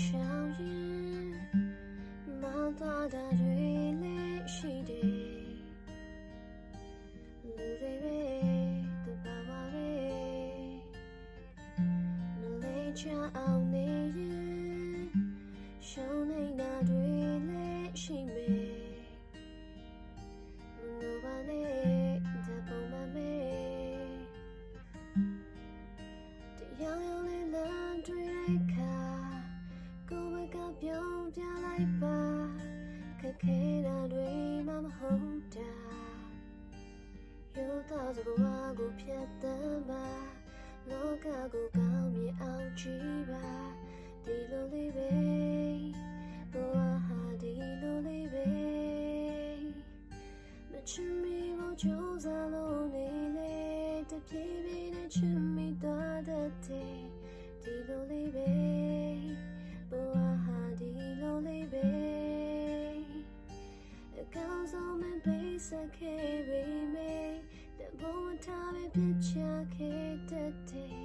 ရှောင်ရင်မတော်တာတွေလည်းရှိတယ်လူတွေပဲတဘာဝပဲမလေးချအောင်နေရင်ရှောင်နေတာတွေလည်းရှိမယ်မနိုပါနဲ့တပုံမ ကိုယ်ကပြောင်းပြလိုက်ပါခက်ခဲတာတွေမှမဟုတ်တာယောသားစကားကိုဖြတ်တမ်းပါလောကကိုကောင်းမြင်အောင်ကြည့်ပါဒီလိုလေးပဲဘဝဟာဒီလိုလေးပဲမချင်မီကိုကြိုးစားလို့နေလေတပြေးပြေးနဲ့ချင်မိသွားတဲ့ဒီလိုလေးပဲ sake baby the bone time picture kick the day